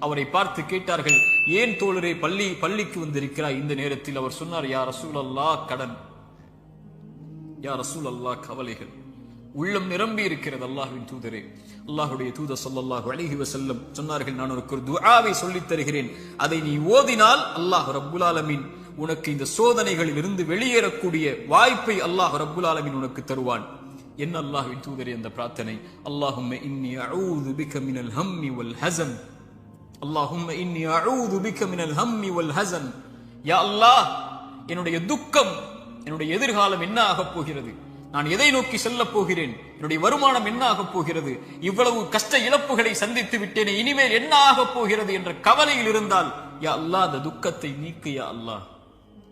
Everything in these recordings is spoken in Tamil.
அவரை பார்த்து கேட்டார்கள் ஏன் தோழரே பள்ளி பள்ளிக்கு வந்திருக்கிறாய்? இந்த நேரத்தில் அவர் சொன்னார் யார் ரசூல் அல்லா கடன். யார் ரசூல் அல்லா கவலைகள். உள்ளம் நிரம்பி இருக்கிறது அல்லாஹ்வின் தூதரே. அல்லாஹுடைய தூத ஸல்லல்லாஹு அலைஹி வஸல்லம் சொன்னார்கள் நான் உனக்கு ஒரு துஆவை சொல்லித் தருகிறேன். அதை நீ ஓதினால் அல்லாஹ் ரப்புல் ஆலமின் உனக்கு இந்த சோதனைகளில் இருந்து வெளியேறக்கூடிய வாய்ப்பை அல்லாஹ் ரப்புல் ஆலமீன் உனக்கு தருவான். என்ன அல்லாஹ்வின் தூதரே அந்த பிரார்த்தனை? அல்லாஹும்ம இன்னி அஊது பிக மினல் ஹம்மி வல் ஹசன். அல்லாஹும் இன்னி அஊது பிக மினல் ஹம்மி வல் ஹசன் யா அல்லாஹ் என்னுடைய துக்கம் என்னுடைய எதிர்காலம் என்ன ஆகப் போகிறது? நான் எதை நோக்கி செல்லப் போகிறேன்? என்னுடைய வருமானம் என்ன ஆகப் போகிறது? இவ்வளவு கஷ்ட இழப்புகளை சந்தித்து விட்டேனே இனிமேல் என்ன ஆகப் போகிறது என்ற கவலையில் இருந்தால் யா அல்லாஹ் அந்த துக்கத்தை நீக்கு யா அல்லாஹ்.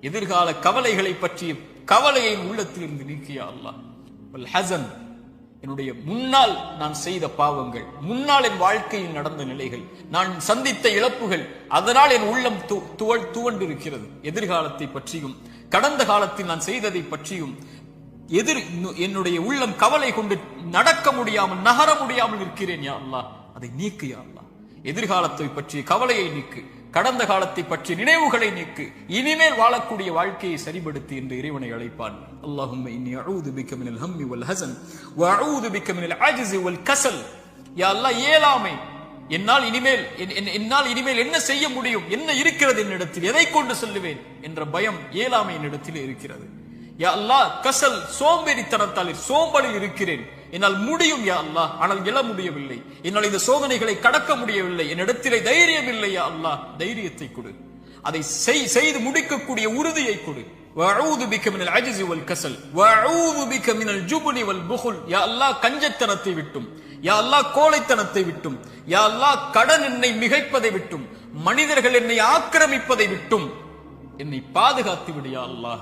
எதிர்கால கவலைகளை பற்றிய கவலையை என் உள்ளத்திலிருந்து நீக்கியா அல்லாஹ். வல் ஹஸன். என்னுடைய முன்னால் நான் செய்த பாவங்கள் முன்னால் என் வாழ்க்கையில் நடந்த நிலைகள் நான் சந்தித்த இழப்புகள் அதனால் என் உள்ளம் து- துவ- துவண்டிருக்கிறது. எதிர்காலத்தை பற்றியும் கடந்த காலத்தில் நான் செய்ததை பற்றியும் எதிர் என்னுடைய உள்ளம் கவலை கொண்டு நடக்க முடியாமல் நகர முடியாமல் இருக்கிறேன் யா அல்லா அதை நீக்கு யா அல்லா எதிர்காலத்தை பற்றிய கவலையை நீக்கு. கடந்த காலத்தை பற்றி நினைவுகளை நீக்கு. இனிமேல் வாழக்கூடிய வாழ்க்கையை சரிபடுத்தி என்று இறைவனை அழைப்பான். அல்லாஹும்ம இன்னி அஊது பிக்க மினல் ஹம்மி வல் ஹஸன் வ அஊது பிக்க மினல் அஜ்ஸி வல் கசல். யா அல்லாஹ் என்னால் இனிமேல் என்- என்னால் இனிமேல் என்ன செய்ய முடியும்? என்ன இருக்கிறது என்னிடத்தில்? எதை கொண்டு செல்லுவேன்? என்ற பயம் ஏலாமை என்னிடத்தில் இருக்கிறது. யா அல்லாஹ் கசல் சோம்பேறித்தனத்தால் சோம்பலில் இருக்கிறேன் என்னால் முடியும் யா அல்லாஹ் ஆனால் எழ முடியவில்லை என்னால் இந்த சோதனைகளை கடக்க முடியவில்லை என்னிடத்திலே தைரியம் இல்லை யா அல்லாஹ் தைரியத்தை கொடு அதை செய்- செய்து முடிக்கக்கூடிய உறுதியை கொடு وأعوذ بك من العجز والكسل وأعوذ بك من الجبن والبخل يا الله கஞ்சத்தனத்தை விட்டும் யா அல்லாஹ் கோழைத்தனத்தை விட்டும் யா அல்லாஹ் கடன் என்னை மிகைப்பதை விட்டும் மனிதர்கள் என்னை ஆக்கிரமிப்பதை விட்டும் என்னை பாதுகாத்து விடு யா அல்லாஹ்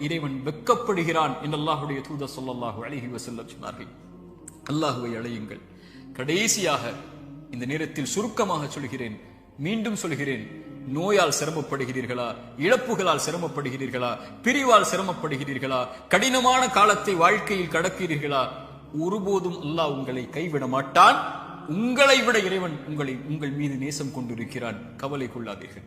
இறைவன் வெட்கப்படுகிறான் என்று அல்லாஹுடைய தூத சொல்லல்லாஹு அழகி வஸல்லம் சொன்னார்கள். அல்லாஹுவை அழையுங்கள். கடைசியாக இந்த நேரத்தில் சுருக்கமாக சொல்கிறேன் மீண்டும் சொல்கிறேன். நோயால் சிரமப்படுகிறீர்களா? இழப்புகளால் சிரமப்படுகிறீர்களா? பிரிவால் சிரமப்படுகிறீர்களா? கடினமான காலத்தை வாழ்க்கையில் கடக்கிறீர்களா? ஒருபோதும் அல்லாஹ் உங்களை கைவிட மாட்டான். உங்களை விட இறைவன் உங்களை உங்கள் மீது நேசம் கொண்டிருக்கிறான். கவலை கொள்ளாதீர்கள்.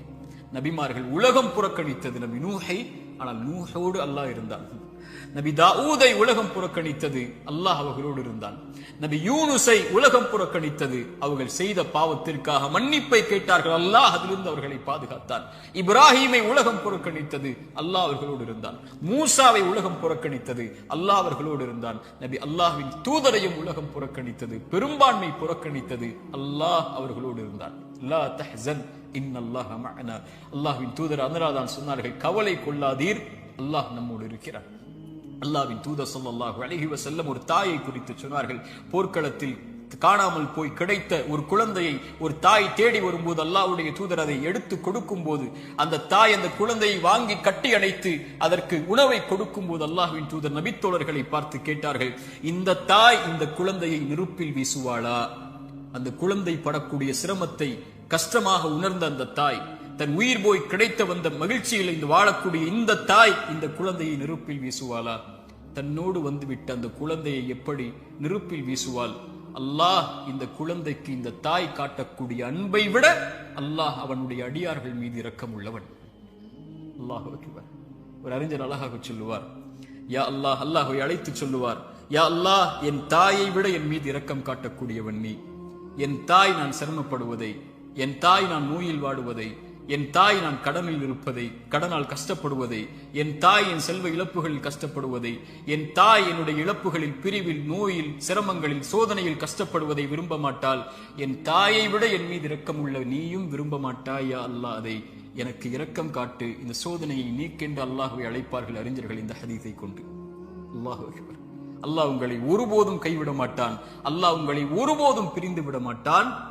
நபிமார்கள் உலகம் புறக்கணித்தது நபி நூஹை ஆனால் நூஹோடு அல்லாஹ் இருந்தான். நபி தாவூதை உலகம் புறக்கணித்தது அல்லாஹ் அவர்களோடு இருந்தான். நபி யூனுஸை உலகம் புறக்கணித்தது அவர்கள் செய்த பாவத்திற்காக மன்னிப்பை கேட்டார்கள். அல்லாஹ் அதிலிருந்து அவர்களை பாதுகாத்தான். இப்ராஹிமை உலகம் புறக்கணித்தது அல்லாஹ் அவர்களோடு இருந்தான். மூசாவை உலகம் புறக்கணித்தது அல்லாஹ் அவர்களோடு இருந்தான். நபி அல்லாஹ்வின் தூதரையும் உலகம் புறக்கணித்தது பெரும்பான்மை புறக்கணித்தது அல்லாஹ் அவர்களோடு இருந்தான். லா அல்லாஹ்வின் தூதர் அனுராதான் சொன்னார்கள் கவலை கொள்ளாதீர். அல்லாஹ் நம்மோடு இருக்கிறார் அல்லாவின் தூதர் ஸல்லல்லாஹு அலைஹி செல்லம் ஒரு தாயை குறித்து சொன்னார்கள் போர்க்களத்தில் காணாமல் போய் கிடைத்த ஒரு குழந்தையை ஒரு தாய் தேடி வரும்போது அல்லாவுடைய தூதர் அதை எடுத்து கொடுக்கும் போது அந்த தாய் அந்த குழந்தையை வாங்கி கட்டி அணைத்து அதற்கு உணவை கொடுக்கும் போது அல்லாஹ்வின் தூதர் நபித்தோழர்களை பார்த்து கேட்டார்கள் இந்த தாய் இந்த குழந்தையை நெருப்பில் வீசுவாளா? அந்த குழந்தை படக்கூடிய சிரமத்தை கஷ்டமாக உணர்ந்த அந்த தாய் தன் உயிர் போய் கிடைத்த வந்த மகிழ்ச்சியில் இந்த வாழக்கூடிய இந்த தாய் இந்த குழந்தையை நெருப்பில் வீசுவாளா? தன்னோடு வந்துவிட்ட அந்த குழந்தையை எப்படி நெருப்பில் வீசுவாள்? அல்லாஹ் இந்த குழந்தைக்கு இந்த தாய் காட்டக்கூடிய அன்பை விட அல்லாஹ் அவனுடைய அடியார்கள் மீது இரக்கம் உள்ளவன். அல்லாஹ் ஒரு அறிஞர் அழகாக சொல்லுவார் யா அல்லாஹ் அல்லாஹை அழைத்து சொல்லுவார் யா அல்லாஹ் என் தாயை விட என் மீது இரக்கம் காட்டக்கூடியவன் நீ. என் தாய் நான் சிரமப்படுவதை என் தாய் நான் நோயில் வாடுவதை என் தாய் நான் கடனில் இருப்பதை கடனால் கஷ்டப்படுவதை என் தாய் என் செல்வ இழப்புகளில் கஷ்டப்படுவதை என் தாய் என்னுடைய இழப்புகளில் பிரிவில் நோயில் சிரமங்களில் சோதனையில் கஷ்டப்படுவதை விரும்ப மாட்டால் என் தாயை விட என் மீது இரக்கம் உள்ள நீயும் விரும்ப மாட்டாயா அல்லாஹ் அதை எனக்கு இரக்கம் காட்டு. இந்த சோதனையை நீக்கென்று அல்லாஹுவை அழைப்பார்கள் அறிஞர்கள் இந்த ஹதீஸை கொண்டு. அல்லாஹு அல்லாஹ் உங்களை ஒருபோதும் கைவிட மாட்டான். அல்லாஹ் உங்களை ஒருபோதும் பிரிந்து விட மாட்டான்.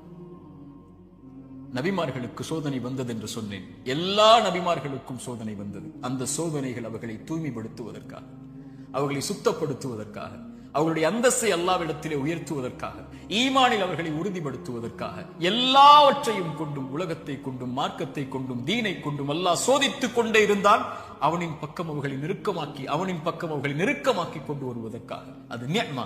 நபிமார்களுக்கு சோதனை வந்தது என்று சொன்னேன். எல்லா நபிமார்களுக்கும் சோதனை வந்தது. அந்த சோதனைகள் அவர்களை தூய்மைப்படுத்துவதற்காக அவர்களை சுத்தப்படுத்துவதற்காக அவர்களுடைய அந்தஸ்தை அல்லாவிடத்திலே உயர்த்துவதற்காக ஈமானில் அவர்களை உறுதிப்படுத்துவதற்காக எல்லாவற்றையும் கொண்டும் உலகத்தை கொண்டும் மார்க்கத்தை கொண்டும் தீனை கொண்டும் அல்லாஹ் சோதித்துக் கொண்டே இருந்தால் அவனின் பக்கம் அவர்களை நெருக்கமாக்கி அவனின் பக்கம் அவர்களை நெருக்கமாக்கி கொண்டு வருவதற்காக. அது நேர்மா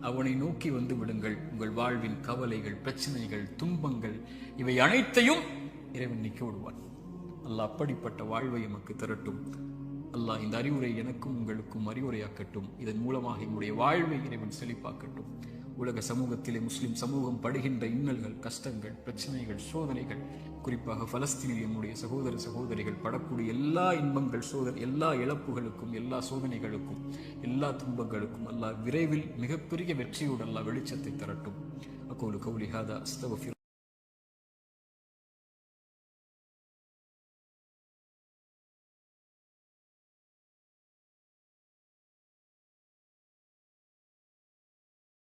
அவனை நோக்கி வந்து விடுங்கள். உங்கள் வாழ்வின் கவலைகள் பிரச்சனைகள் துன்பங்கள் இவை அனைத்தையும் இறைவன் நீக்கி விடுவான். அல்லாஹ் அப்படிப்பட்ட வாழ்வை எமக்கு தரட்டும். அல்லாஹ் இந்த அறிவுரை எனக்கும் உங்களுக்கும் அறிவுரையாக்கட்டும். இதன் மூலமாக எங்களுடைய வாழ்வை இறைவன் செழிப்பாக்கட்டும். உலக சமூகத்திலே முஸ்லிம் சமூகம் படுகின்ற இன்னல்கள் கஷ்டங்கள் பிரச்சனைகள் சோதனைகள் குறிப்பாக பலஸ்தீனில் நம்முடைய சகோதர சகோதரிகள் படக்கூடிய எல்லா இன்பங்கள் சோதனை எல்லா இழப்புகளுக்கும் எல்லா சோதனைகளுக்கும் எல்லா துன்பங்களுக்கும் அல்லாஹ் விரைவில் மிகப்பெரிய வெற்றியோடு அல்லாஹ் வெளிச்சத்தை தரட்டும். அக்கோலு கௌலி அஸ்தவஃபிர்